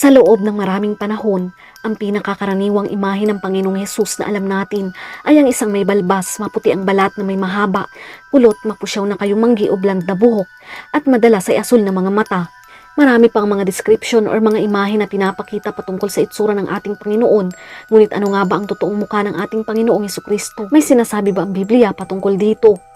Sa loob ng maraming panahon, ang pinakakaraniwang imahe ng Panginoong Hesus na alam natin ay ang isang may balbas, maputi ang balat na may mahaba, kulot, mapusyaw na kayumanggi o bland na buhok, at madalas ay asul na mga mata. Marami pang mga description or mga imahe na pinapakita patungkol sa itsura ng ating Panginoon. Ngunit ano nga ba ang totoong mukha ng ating Panginoong Heso Kristo? May sinasabi ba ang Biblia patungkol dito?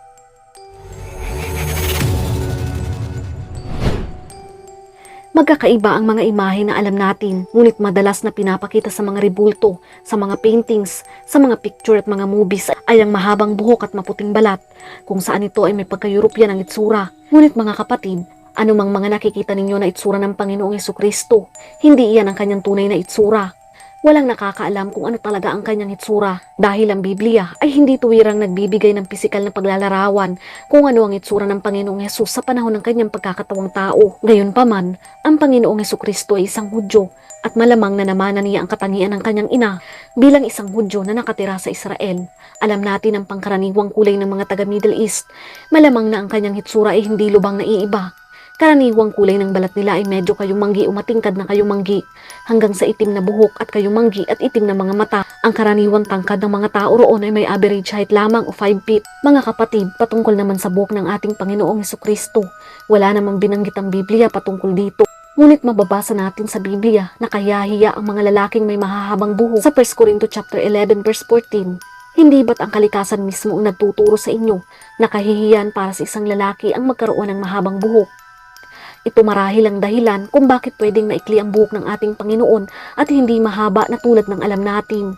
Magkakaiba ang mga imahe na alam natin, ngunit madalas na pinapakita sa mga rebulto, sa mga paintings, sa mga picture at mga movies ay ang mahabang buhok at maputing balat, kung saan ito ay may pagka-European ang itsura. Ngunit mga kapatid, anumang mga nakikita ninyo na itsura ng Panginoong Yesu Kristo, hindi iyan ang kanyang tunay na itsura. Walang nakakaalam kung ano talaga ang kanyang itsura dahil ang Biblia ay hindi tuwirang nagbibigay ng pisikal na paglalarawan kung ano ang itsura ng Panginoong Yesus sa panahon ng kanyang pagkakatawang tao. Gayunpaman, ang Panginoong Yesu Kristo ay isang Hudyo at malamang na namanan niya ang katangian ng kanyang ina bilang isang Hudyo na nakatira sa Israel. Alam natin ang pangkaraniwang kulay ng mga taga Middle East. Malamang na ang kanyang hitsura ay hindi lubang na iiba. Karaniwang kulay ng balat nila ay medyo kayumanggi o matingkad na kayumanggi hanggang sa itim na buhok at kayumanggi at itim na mga mata. Ang karaniwang tangkad ng mga tao roon ay may average height lamang o 5 feet. Mga kapatid, patungkol naman sa buhok ng ating Panginoong Heso Kristo. Wala namang binanggit ang Biblia patungkol dito. Ngunit mababasa natin sa Biblia na kayahiya ang mga lalaking may mahahabang buhok sa 1 Corinto chapter 11 verse 14. Hindi ba't ang kalikasan mismo ang nagtuturo sa inyo na kahihiyan para sa isang lalaki ang magkaroon ng mahabang buhok? Ito marahil ang dahilan kung bakit pwedeng maikli ang buhok ng ating Panginoon at hindi mahaba na tulad ng alam natin.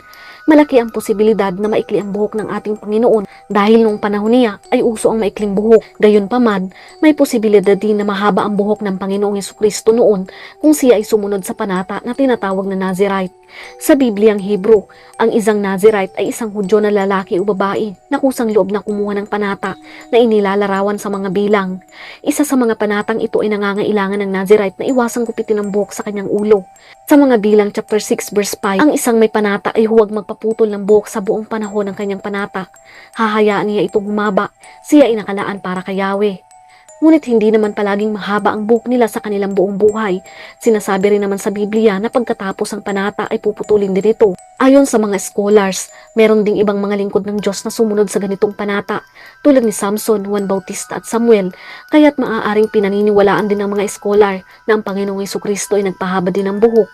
Malaki ang posibilidad na maikli ang buhok ng ating Panginoon dahil nung panahon niya ay uso ang maikling buhok. Gayunpaman, may posibilidad din na mahaba ang buhok ng Panginoong Yesu Kristo noon kung siya ay sumunod sa panata na tinatawag na Nazirite. Sa Bibliang Hebro, ang isang Nazirite ay isang Hudyo na lalaki o babae na kusang loob na kumuha ng panata na inilalarawan sa mga bilang. Isa sa mga panatang ito ay nangangailangan ng Nazirite na iwasang gupitin ang buhok sa kanyang ulo. Sa mga bilang chapter 6 verse 5, ang isang may panata ay huwag magpaputol ng buhok sa buong panahon ng kanyang panata. Hahayaan niya itong humaba. Siya ay nakalaan para kay Yahweh. Ngunit hindi naman palaging mahaba ang buhok nila sa kanilang buong buhay. Sinasabi rin naman sa Biblia na pagkatapos ang panata ay puputulin din ito. Ayon sa mga scholars, meron ding ibang mga lingkod ng Diyos na sumunod sa ganitong panata, tulad ni Samson, Juan Bautista at Samuel, kaya't maaaring pinaniniwalaan din ng mga scholar na ang Panginoong Yesu Kristo ay nagpahaba din ng buhok.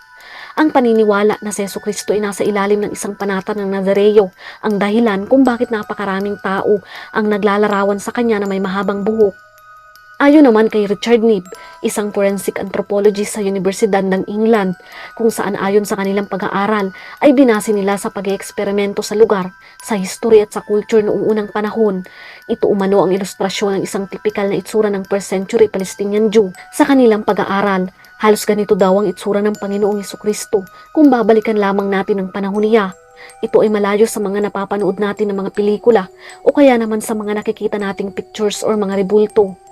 Ang paniniwala na si Yesu Kristo ay nasa ilalim ng isang panata ng Nazareo ang dahilan kung bakit napakaraming tao ang naglalarawan sa kanya na may mahabang buhok. Ayon naman kay Richard Nib, isang forensic anthropologist sa Universidad ng England, kung saan ayon sa kanilang pag-aaral ay binase nila sa pag-eeksperimento sa lugar, sa history at sa culture noong unang panahon. Ito umano ang ilustrasyon ng isang tipikal na itsura ng first century Palestinian Jew sa kanilang pag-aaral. Halos ganito daw ang itsura ng Panginoong Yesu Kristo kung babalikan lamang natin ang panahon niya. Ito ay malayo sa mga napapanood natin ng mga pelikula o kaya naman sa mga nakikita nating pictures or mga rebulto.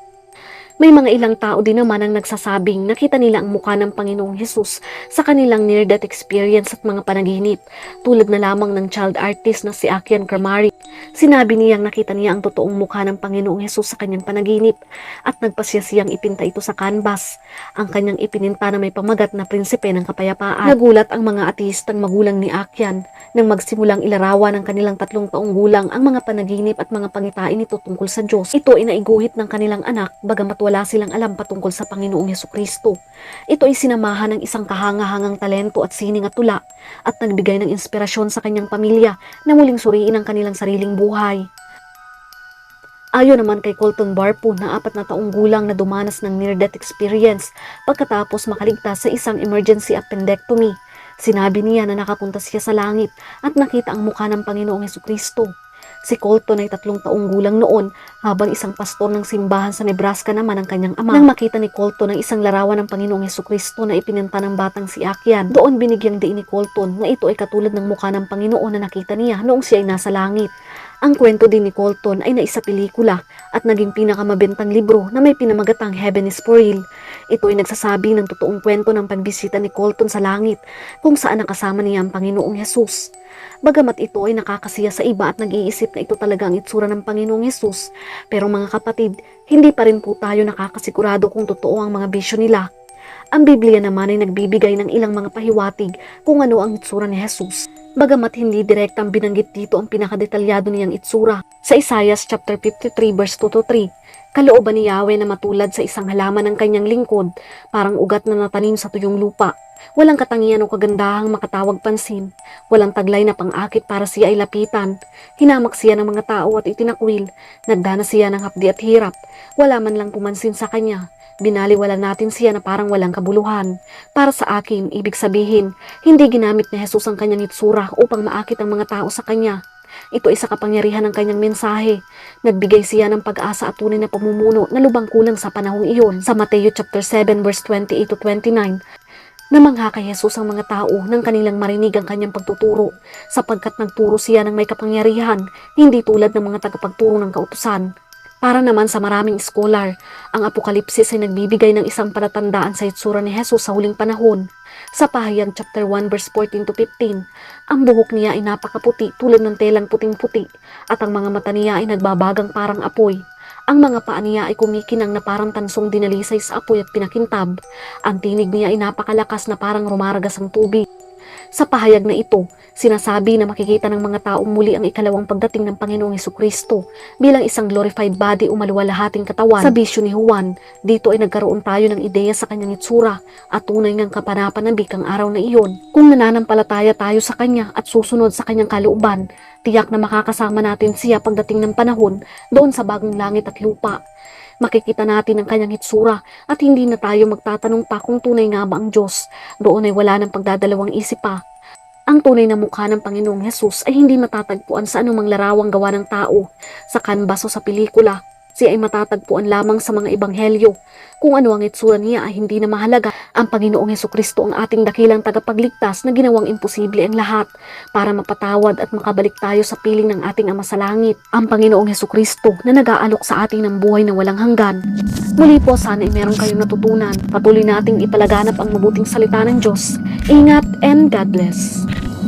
May mga ilang tao din naman ang nagsasabing nakita nila ang mukha ng Panginoong Hesus sa kanilang near-death experience at mga panaginip, tulad na lamang ng child artist na si Akian Kramari. Sinabi niyang nakita niya ang totoong mukha ng Panginoong Hesus sa kanyang panaginip at nagpasya siyang ipinta ito sa canvas. Ang kanyang ipininta na may pamagat na prinsipe ng kapayapaan. Nagulat ang mga ateistang magulang ni Akian nang magsimulang ilarawan ng kanilang tatlong taong gulang ang mga panaginip at mga pangitain nito tungkol sa Diyos. Ito ay naiguhit ng kanilang anak bagamat wala silang alam patungkol sa Panginoong Yesu Kristo. Ito ay sinamahan ng isang kahangahangang talento at sining at tula at nagbigay ng inspirasyon sa kanyang pamilya na muling suriin ang kanilang sariling buhay. Ayon naman kay Colton Barpo na apat na taong gulang na dumanas ng near-death experience pagkatapos makaligtas sa isang emergency appendectomy. Sinabi niya na nakapunta siya sa langit at nakita ang mukha ng Panginoong Yesu Kristo. Si Colton ay tatlong taong gulang noon habang isang pastor ng simbahan sa Nebraska naman ang kanyang ama. Nang makita ni Colton ang isang larawan ng Panginoong Yesu Kristo na ipinanta ng batang si Akian, doon binigyang diin ni Colton na ito ay katulad ng mukha ng Panginoon na nakita niya noong siya ay nasa langit. Ang kwento din ni Colton ay naisa pelikula at naging pinakamabentang libro na may pinamagatang Heaven is for Real. Ito ay nagsasabi ng totoong kwento ng pagbisita ni Colton sa langit kung saan nakasama niya ang Panginoong Yesus. Bagamat ito ay nakakasiya sa iba at nag-iisip na ito talaga ang itsura ng Panginoong Yesus, pero mga kapatid, hindi pa rin po tayo nakakasigurado kung totoo ang mga bisyo nila. Ang Biblia naman ay nagbibigay ng ilang mga pahiwatig kung ano ang itsura ni Jesus. Bagamat hindi direktang binanggit dito ang pinakadetalyado niyang itsura. Sa Isaiah chapter 53 verse 2 to 3, kalooban ni Yahweh na matulad sa isang halaman ng kanyang lingkod, parang ugat na natanim sa tuyong lupa. Walang katangian o kagandahang makatawag pansin. Walang taglay na pang-akit para siya ay lapitan. Hinamak siya ng mga tao at itinakwil. Nagdana siya ng hapdi at hirap. Wala man lang pumansin sa kanya. Binaliwala natin siya na parang walang kabuluhan. Para sa akin, ibig sabihin, hindi ginamit ni Jesus ang kanyang itsura upang maakit ang mga tao sa kanya. Ito ay sa kapangyarihan ng kanyang mensahe. Nagbigay siya ng pag-asa at tunay na pamumuno na lubang kulang sa panahong iyon. Sa Mateo chapter 7 verse 28 to 29, Namangha kay Jesus ang mga tao nang kanilang marinig ang kanyang pagtuturo sapagkat nagturo siya ng may kapangyarihan, hindi tulad ng mga tagapagturo ng kautusan. Para naman sa maraming scholar, ang Apokalipsis ay nagbibigay ng isang palatandaan sa itsura ni Jesus sa huling panahon. Sa pahayag chapter 1 verse 14 to 15, ang buhok niya ay napakaputi tulad ng telang puting-puti at ang mga mata niya ay nagbabagang parang apoy. Ang mga paa niya ay kumikinang na parang tansong dinalisay sa apoy at pinakintab. Ang tinig niya ay napakalakas na parang rumaragas ang tubig. Sa pahayag na ito, sinasabi na makikita ng mga taong muli ang ikalawang pagdating ng Panginoong Heso Kristo bilang isang glorified body o maluwalhating katawan. Sa bisyo ni Juan, dito ay nagkaroon tayo ng ideya sa kanyang itsura at tunay ngang kapanapanabik ang araw na iyon. Kung nananampalataya tayo sa kanya at susunod sa kanyang kalooban, tiyak na makakasama natin siya pagdating ng panahon doon sa bagong langit at lupa. Makikita natin ang kanyang hitsura at hindi na tayo magtatanong pa kung tunay nga ba ang Diyos. Doon ay wala ng pagdadalawang isip pa. Ang tunay na mukha ng Panginoong Hesus ay hindi matatagpuan sa anumang larawang gawa ng tao, sa kanbas o sa pelikula. Siya ay matatagpuan lamang sa mga ebanghelyo. Kung ano ang itsura niya ay hindi na mahalaga. Ang Panginoong Heso Kristo ang ating dakilang tagapagligtas na ginawang imposible ang lahat para mapatawad at makabalik tayo sa piling ng ating Ama sa Langit. Ang Panginoong Heso Kristo na nag-aalok sa ating ng buhay na walang hanggan. Muli po sana ay meron kayong natutunan. Patuloy nating ipalaganap ang mabuting salita ng Diyos. Ingat and God bless.